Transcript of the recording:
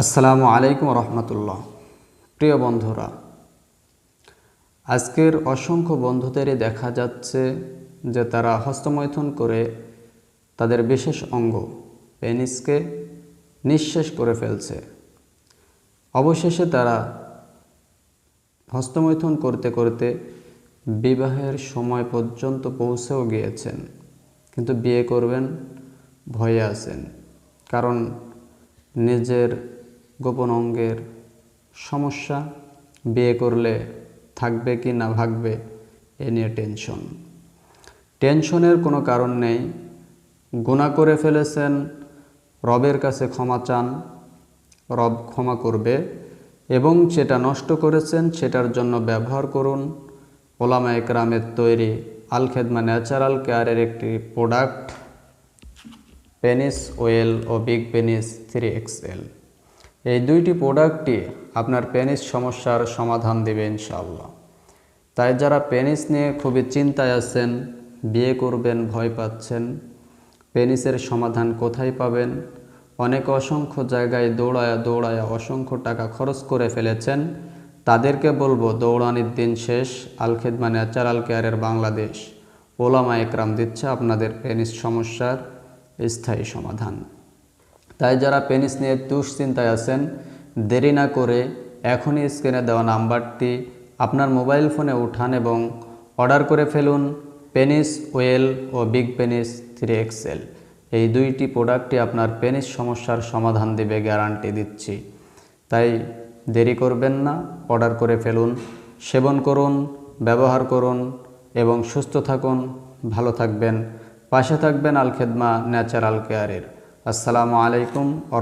আসসালামু আলাইকুম রহমতুল্লাহ। প্রিয় বন্ধুরা, আজকের অসংখ্য বন্ধুদেরই দেখা যাচ্ছে যে তারা হস্তমৈথুন করে তাদের বিশেষ অঙ্গ, পেনিসকে নিঃশেষ করে ফেলছে। অবশেষে তারা হস্তমৈথুন করতে করতে বিবাহের সময় পর্যন্ত পৌঁছেও গিয়েছেন, কিন্তু বিয়ে করবেন, ভয়ে আছেন। কারণ নিজের গোপন অঙ্গের সমস্যা, বিয়ে করলে থাকবে কি না ভাগবে এ নিয়ে টেনশন। টেনশনের কোনো কারণ নেই। গুণা করে ফেলেছেন, রবের কাছে ক্ষমা চান, রব ক্ষমা করবে এবং সেটা নষ্ট করেছেন সেটার জন্য ব্যবহার করুন। ওলামা একরামের তৈরি আল খেদমা ন্যাচারাল কেয়ারের একটি প্রোডাক্ট, পেনিস ওয়েল ও বিগ পেনিস থ্রি এক্সএল এই দুইটি প্রোডাক্টই আপনার পেনিস সমস্যার সমাধান দেবে ইনশাআল্লাহ। তাই যারা পেনিস নিয়ে খুবই চিন্তায় আছেন, বিয়ে করবেন, ভয় পাচ্ছেন, পেনিসের সমাধান কোথায় পাবেন, অনেক অসংখ্য জায়গায় দৌড়ায়া দৌড়ায়া অসংখ্য টাকা খরচ করে ফেলেছেন, তাদেরকে বলব দৌড়ানির দিন শেষ আলখেদমা ন্যাচারাল কেয়ারের বাংলাদেশ। ওলামা একরাম দিচ্ছে আপনাদের পেনিস সমস্যার স্থায়ী সমাধান। তাই যারা পেনিস নিয়ে দুশ্চিন্তায় আছেন, দেরি না করে এখনই স্ক্রিনে দেওয়া নাম্বারটি আপনার মোবাইল ফোনে উঠান এবং অর্ডার করে ফেলুন পেনিস ওয়েল ও বিগ পেনিস থ্রি এক্সেল এই দুইটি প্রোডাক্টই আপনার পেনিস সমস্যার সমাধান দেবে, গ্যারান্টি দিচ্ছি। তাই দেরি করবেন না, অর্ডার করে ফেলুন, সেবন করুন, ব্যবহার করুন এবং সুস্থ থাকুন, ভালো থাকবেন। পাশে থাকবেন আলখেদমা ন্যাচারাল কেয়ারের। আসসালামু আলাইকুম ও